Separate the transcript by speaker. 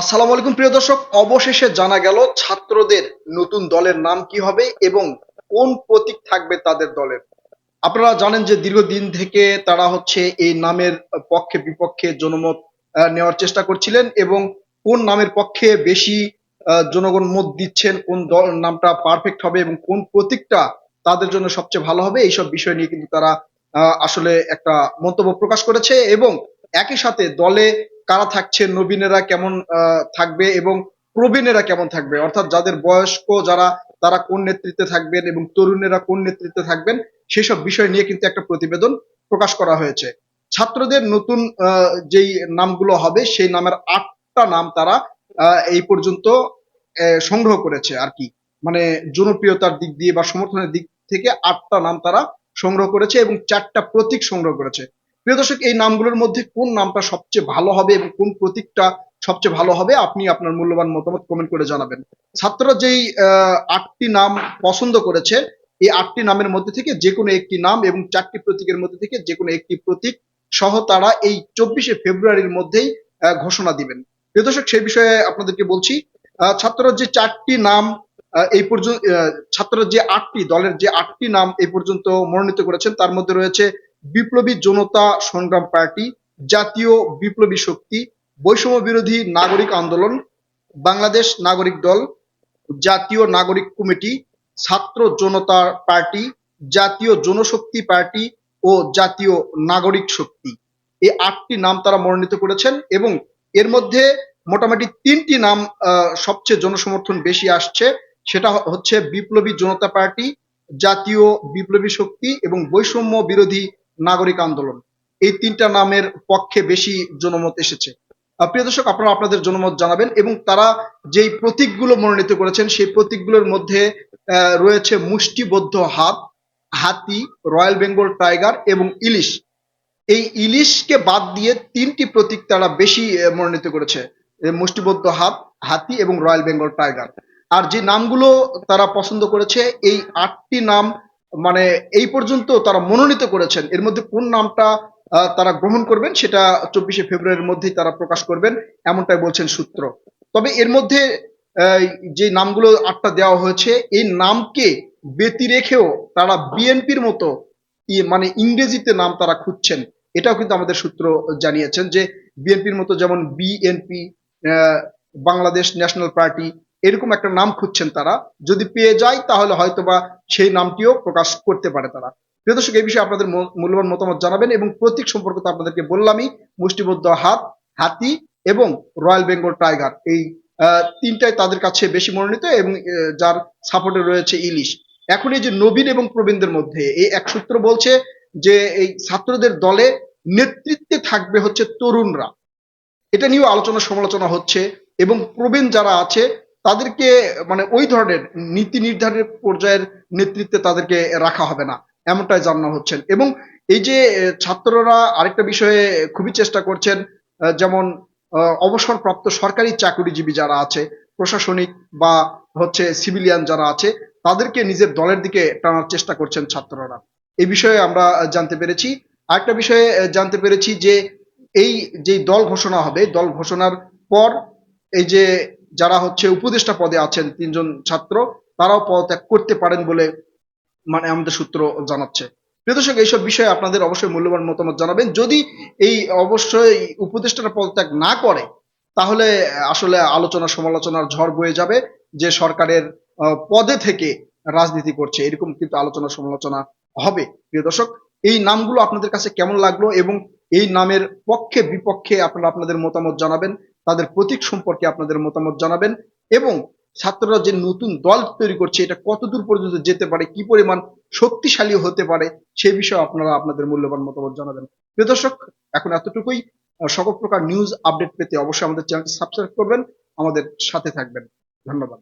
Speaker 1: আসসালামু আলাইকুম, প্রিয় দর্শক। অবশেষে জানা গেল ছাত্রদের নতুন দলের নাম কি হবে এবং কোন প্রতীক থাকবে তাদের দলের। আপনারা জানেন যে দীর্ঘদিন থেকে তারা হচ্ছে এই নামের পক্ষে বিপক্ষে জনমত নেওয়ার চেষ্টা করছিলেন এবং কোন নামের পক্ষে বেশি জনগণ মত দিচ্ছেন, কোন দল, নামটা পারফেক্ট হবে এবং কোন প্রতীকটা তাদের জন্য সবচেয়ে ভালো হবে, এইসব বিষয় নিয়ে কিন্তু তারা আসলে একটা মন্তব্য প্রকাশ করেছে এবং একই সাথে দলে কারা থাকছে, নবীনেরা কেমন থাকবে এবং প্রবীণেরা কেমন থাকবে? অর্থাৎ যাদের বয়স্ক যারা, তারা কোন নেতৃত্বে থাকবেন এবং তরুণেরা কোন নেতৃত্বে থাকবেন, সেসব বিষয় নিয়ে কিন্তু একটা প্রতিবেদন প্রকাশ করা হয়েছে। ছাত্রদের নতুন যেই নামগুলো হবে, সেই নামের আটটা নাম তারা এই পর্যন্ত সংগ্রহ করেছে আর কি। মানে জনপ্রিয়তার দিক দিয়ে বা সমর্থনের দিক থেকে আটটা নাম তারা সংগ্রহ করেছে এবং চারটা প্রতীক সংগ্রহ করেছে। প্রিয় দর্শক, এই নামগুলোর মধ্যে কোন নামটা সবচেয়ে ভালো হবে এবং কোন প্রতীকটা সবচেয়ে ভালো হবে, আপনি আপনার মূল্যবান মতামত কমেন্ট করে জানাবেন। ছাত্ররা যেই আটটি নাম পছন্দ করেছে, এই আটটি নামের মধ্যে থেকে যে কোনো একটি নাম এবং চারটি প্রতীকের মধ্যে থেকে যে কোনো একটি প্রতীক সহ তারা এই চব্বিশে ফেব্রুয়ারির মধ্যেই ঘোষণা দিবেন। প্রিয় দর্শক, সেই বিষয়ে আপনাদেরকে বলছি ছাত্ররা যে চারটি নাম এই পর্যন্ত ছাত্ররা যে আটটি, দলের যে আটটি নাম এই পর্যন্ত মনোনীত করেছেন, তার মধ্যে রয়েছে বিপ্লবী জনতা সংগ্রাম পার্টি, জাতীয় বিপ্লবী শক্তি, বৈষম্য বিরোধী নাগরিক আন্দোলন, বাংলাদেশ নাগরিক দল, জাতীয় নাগরিক কমিটি, ছাত্র জনতা পার্টি, জাতীয় জনশক্তি পার্টি ও জাতীয় নাগরিক শক্তি। এই আটটি নাম তারা মনোনীত করেছেন এবং এর মধ্যে মোটামুটি তিনটি নাম সবচেয়ে জনসমর্থন বেশি আসছে। সেটা হচ্ছে বিপ্লবী জনতা পার্টি, জাতীয় বিপ্লবী শক্তি এবং বৈষম্য বিরোধী নাগরিক আন্দোলন। এই তিনটা নামের পক্ষে বেশি জনমত এসেছে। প্রিয় দর্শক, আপনারা আপনাদের জনমত জানাবেন এবং তারা যেই প্রতীকগুলো মনোনীত করেছেন, সেই প্রতীকগুলোর মধ্যে রয়েছে মুষ্টিবদ্ধ হাত, হাতি, রয়্যাল বেঙ্গল টাইগার এবং ইলিশ। এই ইলিশকে বাদ দিয়ে তিনটি প্রতীক তারা বেশি মনোনীত করেছে। মুষ্টিবদ্ধ হাত, হাতি এবং রয়্যাল বেঙ্গল টাইগার। আর যে নামগুলো তারা পছন্দ করেছে, এই আটটি নাম মানে এই পর্যন্ত তারা মনোনীত করেছেন। এর মধ্যে কোন নামটা তারা গ্রহণ করবেন সেটা চব্বিশে ফেব্রুয়ারির মধ্যেই তারা প্রকাশ করবেন, এমনটাই বলছেন সূত্র। তবে এর মধ্যে যে নামগুলো আটটা দেওয়া হয়েছে, এই নামকে ব্যতি রেখেও তারা বিএনপির মতো মানে ইংরেজিতে নাম তারা খুঁজছেন। এটাও কিন্তু আমাদের সূত্র জানিয়েছেন যে বিএনপির মতো যেমন বিএনপি বাংলাদেশ ন্যাশনাল পার্টি এরকম একটা নাম খুঁজছেন তারা। যদি পেয়ে যায়, তাহলে হয়তোবা সেই নামটিও প্রকাশ করতে পারে তারা। প্রিয় দর্শক, এই বিষয়ে আপনাদের মূল্যবান মতামত জানাবেন এবং প্রতীক সম্পর্কে তো আপনাদেরকে বললামই, মুষ্টিবদ্ধ হাত, হাতি এবং রয়্যাল বেঙ্গল টাইগার। এই তিনটাই তাদের কাছে বেশি মনোনীত এবং যার সাপোর্টে রয়েছে ইলিশ। এখন এই যে নবীন এবং প্রবীণদের মধ্যে, এই এক সূত্র বলছে যে এই ছাত্রদের দলে নেতৃত্বে থাকবে হচ্ছে তরুণরা। এটা নিয়েও আলোচনা সমালোচনা হচ্ছে এবং প্রবীণ যারা আছে তাদেরকে মানে ওই ধরনের নীতি নির্ধারণের পর্যায়ের নেতৃত্বে তাদেরকে রাখা হবে না, এমনটাই জানানো হচ্ছেন। এবং এই যে ছাত্ররা আরেকটা বিষয়ে খুবই চেষ্টা করছেন যেমন অবসরপ্রাপ্ত সরকারি চাকরিজীবী যারা আছে, প্রশাসনিক বা হচ্ছে সিভিলিয়ান যারা আছে, তাদেরকে নিজের দলের দিকে টানার চেষ্টা করছেন ছাত্ররা। এই বিষয়ে আমরা জানতে পেরেছি। আরেকটা বিষয়ে জানতে পেরেছি যে, এই যে দল ঘোষণা হবে, দল ঘোষণার পর এই যে যারা হচ্ছে উপদেষ্টা পদে আছেন তিনজন ছাত্র, তারাও পদত্যাগ করতে পারেন বলে মানে আমাদের সূত্র জানাচ্ছে। প্রিয়দর্শক এইসব বিষয়ে আপনাদের অবশ্যই মূল্যবান মতামত জানাবেন। যদি এই অবশ্যই উপদেষ্টারা পদত্যাগ না করে, তাহলে আসলে আলোচনা সমালোচনার ঝড় বয়ে যাবে যে সরকারের পদে থেকে রাজনীতি করছে। এরকম কিন্তু আলোচনা সমালোচনা হবে। প্রিয় দর্শক, এই নামগুলো আপনাদের কাছে কেমন লাগল এবং এই নামের পক্ষে বিপক্ষে আপনারা আপনাদের মতামত জানাবেন, তাদের প্রতীক সম্পর্কে আপনাদের মতামত জানাবেন এবং ছাত্ররা যে নতুন দল তৈরি করছে, এটা কতদূর পর্যন্ত যেতে পারে, কি পরিমাণ শক্তিশালী হতে পারে, সে বিষয়ে আপনারা আপনাদের মূল্যবান মতামত জানাবেন। প্রিয় দর্শক, এখন এতটুকুই। সকল প্রকার নিউজ আপডেট পেতে অবশ্যই আমাদের চ্যানেল সাবস্ক্রাইব করবেন, আমাদের সাথে থাকবেন। ধন্যবাদ।